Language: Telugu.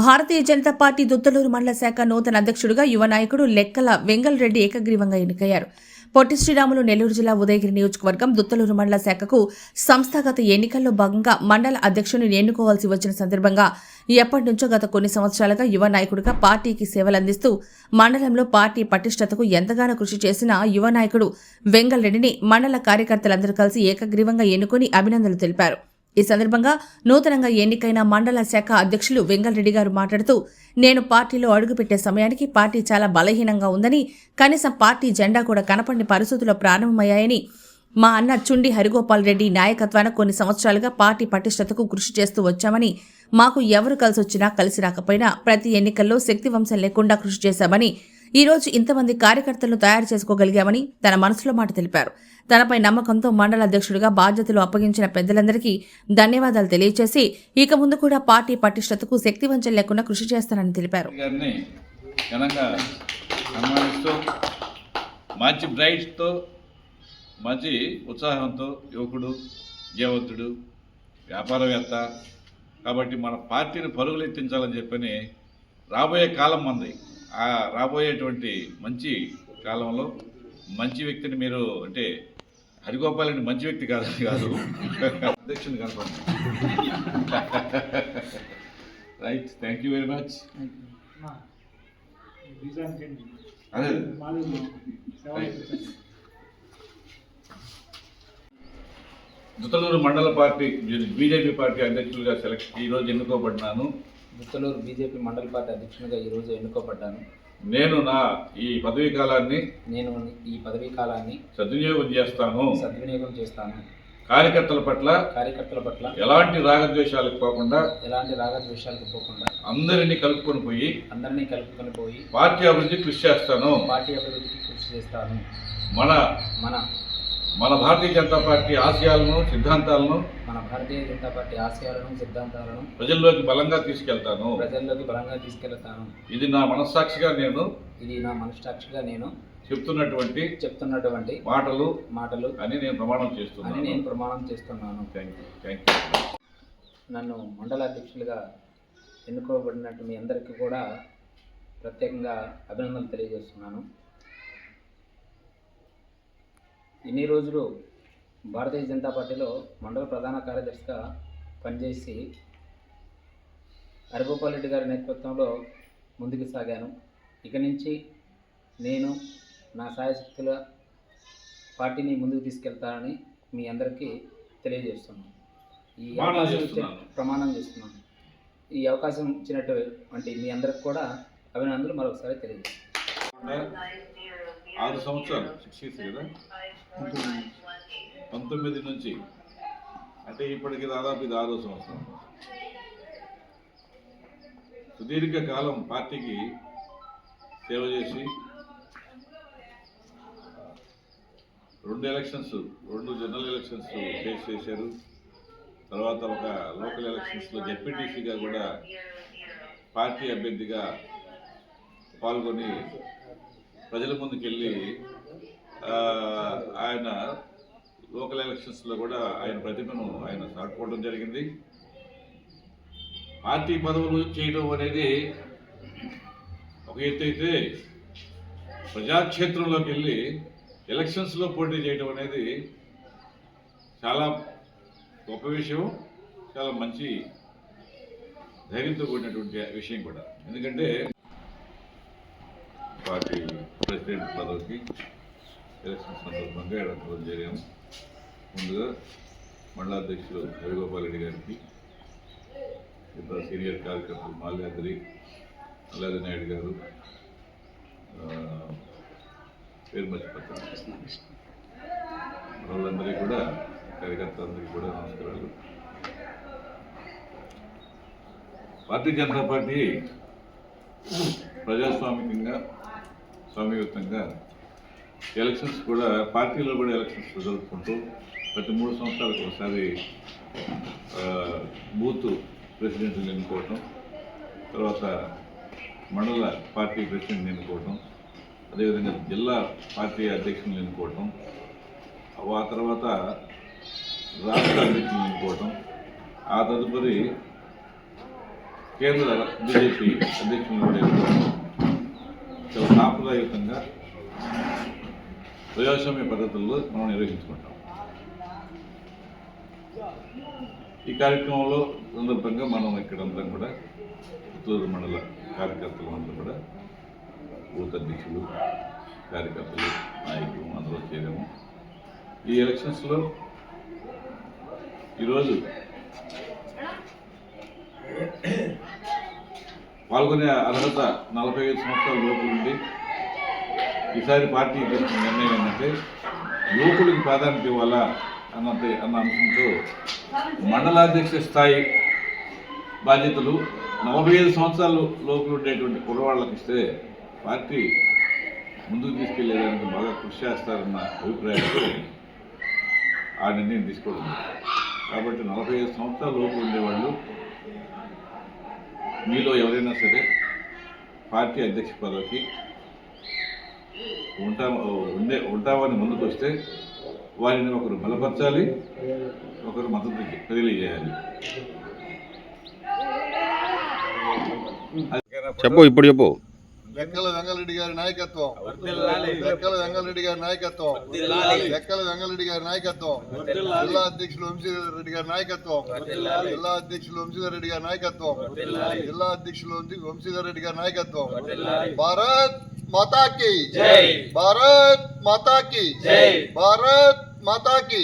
భారతీయ జనతా పార్టీ దుత్తలూరు మండల శాఖ నూతన అధ్యక్షుడిగా యువ నాయకుడు లెక్కల వెంగల్ రెడ్డి ఏకగ్రీవంగా ఎన్నికయ్యారు. పొట్టి శ్రీరాములు నెల్లూరు జిల్లా ఉదయగిరి నియోజకవర్గం దుత్తలూరు మండల శాఖకు సంస్థాగత ఎన్నికల్లో భాగంగా మండల అధ్యక్షుడిని ఎన్నుకోవాల్సి వచ్చిన సందర్భంగా ఎప్పటి నుంచో గత కొన్ని సంవత్సరాలుగా యువ నాయకుడిగా పార్టీకి సేవలందిస్తూ మండలంలో పార్టీ పటిష్టతకు ఎంతగానో కృషి చేసిన యువ నాయకుడు వెంగల్ రెడ్డిని మండల కార్యకర్తలందరూ కలిసి ఏకగ్రీవంగా ఎన్నుకొని అభినందనలు తెలిపారు. ఈ సందర్భంగా నూతనంగా ఎన్నికైన మండల శాఖ అధ్యక్షులు వెంగళరెడ్డి గారు మాట్లాడుతూ నేను పార్టీలో అడుగుపెట్టే సమయానికి పార్టీ చాలా బలహీనంగా ఉందని కనీసం పార్టీ జెండా కూడా కనపడిన పరిస్థితుల్లో ప్రారంభమయ్యాయని మా అన్న చుండి హరిగోపాల్ రెడ్డి నాయకత్వాన కొన్ని సంవత్సరాలుగా పార్టీ పటిష్టతకు కృషి చేస్తూ వచ్చామని మాకు ఎవరు కలిసి వచ్చినా కలిసి రాకపోయినా ప్రతి ఎన్నికల్లో శక్తి వంశం లేకుండా కృషి చేశామని ఈ రోజు ఇంతమంది కార్యకర్తలను తయారు చేసుకోగలిగామని తన మనసులో మాట తెలిపారు. తనపై నమ్మకంతో మండల అధ్యక్షుడిగా బాధ్యతలు అప్పగించిన పెద్దలందరికీ ధన్యవాదాలు తెలియజేసి ఇక ముందు కూడా పార్టీ పటిష్టతకు శక్తి వంచన లేకుండా కృషి చేస్తానని తెలిపారు. మంచి బ్రైట్తో మంచి ఉత్సాహంతో యువకుడు విద్యావంతుడు వ్యాపారవేత్త కాబట్టి మన పార్టీని పరుగులు ఎత్తించాలని చెప్పని రాబోయే కాలం మంది ఆ రాబోయేటువంటి మంచి కాలంలో మంచి వ్యక్తిని మీరు అంటే హరిగోపాల్ రెడ్డి మంచి వ్యక్తి కాదు కాదు. అధ్యక్షుని కనపడండి right thank you very much అదే. దుతలూరు మండల పార్టీ బీజేపీ పార్టీ అధ్యక్షులుగా సెలెక్ట్ ఈరోజు ఎన్నుకోబడినాను. ముత్తలూరు బీజేపీ మండల పార్టీ అధ్యక్షునిగా ఈరోజు ఎన్నుకోబడ్డాను. నేను నా ఈ పదవీ కాలాన్ని నేను ఈ పదవీ కాలాన్ని సద్వినియోగం చేస్తాను. సద్వినియోగం చేస్తాను. కార్యకర్తల పట్ల కార్యకర్తల పట్ల ఎలాంటి రాగద్వేషాలకు పోకుండా ఎలాంటి రాగద్వేషాలకు పోకుండా అందరినీ కలుపుకొని పోయి అందరినీ కలుపుకొని పోయి పార్టీ అభివృద్ధికి కృషి చేస్తాను. పార్టీ అభివృద్ధికి కృషి చేస్తాను. మన మన మన భారతీయ జనతా పార్టీ ఆశయాలను సిద్ధాంతాలను మన భారతీయ జనతా పార్టీ ఆశయాలను సిద్ధాంతాలను ప్రజల్లోకి బలంగా తీసుకెళ్తాను. ప్రజల్లోకి బలంగా తీసుకెళ్తాను. ఇది నా మనస్సాక్షిగా నేను ఇది నా మనస్సాక్షిగా నేను చెప్తున్నటువంటి చెప్తున్నటువంటి మాటలు మాటలు అని నేను ప్రమాణం అని చేస్తున్నాను నేను ప్రమాణం చేస్తున్నాను. థ్యాంక్ యూ థ్యాంక్ యూ నన్ను మండల అధ్యక్షులుగా ఎన్నుకోబడినట్టు మీ అందరికీ కూడా ప్రత్యేకంగా అభినందనలు తెలియజేస్తున్నాను. ఇన్ని రోజులు భారతీయ జనతా పార్టీలో మండల ప్రధాన కార్యదర్శిగా పనిచేసి హరిగోపాల్ రెడ్డి గారి నేతృత్వంలో ముందుకు సాగాను. ఇక నుంచి నేను నా సాయశక్తుల పార్టీని ముందుకు తీసుకెళ్తానని మీ అందరికీ తెలియజేస్తున్నాను. ఈ ప్రమాణం అవకాశం. ప్రమాణం చేస్తున్నాను. ఈ అవకాశం ఇచ్చినటువంటి మీ అందరికి కూడా అభినందనలు మరొకసారి తెలియజేస్తాను ఆరు సంవత్సరాలు సిక్స్ ఇయర్స్ కదా? పంతొమ్మిది నుంచి. అంటే ఇప్పటికి దాదాపు ఇది ఆరో సంవత్సరం. సుదీర్ఘ కాలం పార్టీకి సేవ చేసి రెండు ఎలక్షన్స్ రెండు జనరల్ ఎలక్షన్స్ ఫేస్ చేశారు. తర్వాత ఒక లోకల్ ఎలక్షన్స్లో జెడ్పీటీసీగా కూడా పార్టీ అభ్యర్థిగా పాల్గొని ప్రజల ముందుకు వెళ్ళి ఆయన లోకల్ ఎలక్షన్స్లో కూడా ఆయన ప్రతిభను ఆయన చాటుకోవడం జరిగింది. పార్టీ పదవులు చేయడం అనేది ఒక ఎత్తు అయితే ప్రజాక్షేత్రంలోకి వెళ్ళి ఎలక్షన్స్లో పోటీ చేయడం అనేది చాలా గొప్ప విషయం చాలా మంచి ధైర్యంతో కూడినటువంటి విషయం కూడా. ఎందుకంటే పార్టీ ప్రెసిడెంట్ పదవికి ఎలక్షన్ సందర్భంగా ఎడతలు జరిగాము ముందుగా మండలాధ్యక్షులు హరిగోపాల్ రెడ్డి గారికి ఇతర సీనియర్ కార్యకర్తలు మాల్యాద్రి మల్లాది నాయుడు గారు పేరు మర్చిపోతాను. వాళ్ళందరికీ కూడా కార్యకర్తలందరికీ కూడా నమస్కారాలు. భారతీయ జనతా పార్టీ ప్రజాస్వామికంగా సమయుతంగా ఎలక్షన్స్ కూడా పార్టీలో కూడా ఎలక్షన్స్ జరుపుకుంటూ ప్రతి మూడు సంవత్సరాలకు ఒకసారి బూత్ ప్రెసిడెంట్ని ఎన్నుకోవటం తర్వాత మండల పార్టీ ప్రెసిడెంట్ని ఎన్నుకోవటం అదేవిధంగా జిల్లా పార్టీ అధ్యక్షులను ఎన్నుకోవటం ఆ తర్వాత రాష్ట్ర అధ్యక్షులను ఎన్నుకోవటం ఆ తదుపరి కేంద్ర బీజేపీ అధ్యక్షులు ఎన్నుకోవటం. సాంప్రదాయకంగా ప్రజాస్వామ్య పద్ధతుల్లో మనం నిర్వహించుకుంటాం. ఈ కార్యక్రమంలో సందర్భంగా మనం ఇక్కడంతా కూడా పుత్తూరు మండల కార్యకర్తలు అందరూ కూడా బూత్ అధ్యక్షులు కార్యకర్తలు నాయకులు అందరూ చేరాము ఈ ఎలక్షన్స్లో ఈరోజు పాల్గొనే అర్హత నలభై ఐదు సంవత్సరాల లోపు ఉండి ఈసారి పార్టీ తీసుకున్న నిర్ణయం ఏంటంటే యువకుడికి ప్రాధాన్యత ఇవ్వాలా అన్నది అన్న అంశంతో మండలాధ్యక్ష స్థాయి బాధ్యతలు నలభై ఐదు సంవత్సరాల లోపల ఉండేటువంటి కుర్రవాళ్ళకి ఇస్తే పార్టీ ముందుకు తీసుకెళ్ళేదానికి బాగా కృషి చేస్తారన్న అభిప్రాయంతో ఆ నిర్ణయం తీసుకోవడం. కాబట్టి నలభై ఐదు సంవత్సరాల లోపు ఉండేవాళ్ళు మీలో ఎవరైనా సరే పార్టీ అధ్యక్ష పదవికి ఉంటా ఉండే ఉంటామని ముందుకు వస్తే వారిని ఒకరు బలపరచాలి ఒకరు మద్దతు తెలియజేయాలి చెప్పు ఇప్పుడు చెప్పు. లెక్కల వెంగళరెడ్డి గారి నాయకత్వం లెక్కల వెంగళరెడ్డి గారి నాయకత్వం లెక్కల వెంగళరెడ్డి గారి నాయకత్వం జిల్లా అధ్యక్షులు వంశీధర్ రెడ్డి గారి నాయకత్వం జిల్లా అధ్యక్షులు వంశీధర్ రెడ్డి గారి నాయకత్వం జిల్లా అధ్యక్షులు వంశీ- వంశీధర్ రెడ్డి గారి నాయకత్వం భారత్ మాతాకి భారత్ మాతాకి భారత్ మాతాకి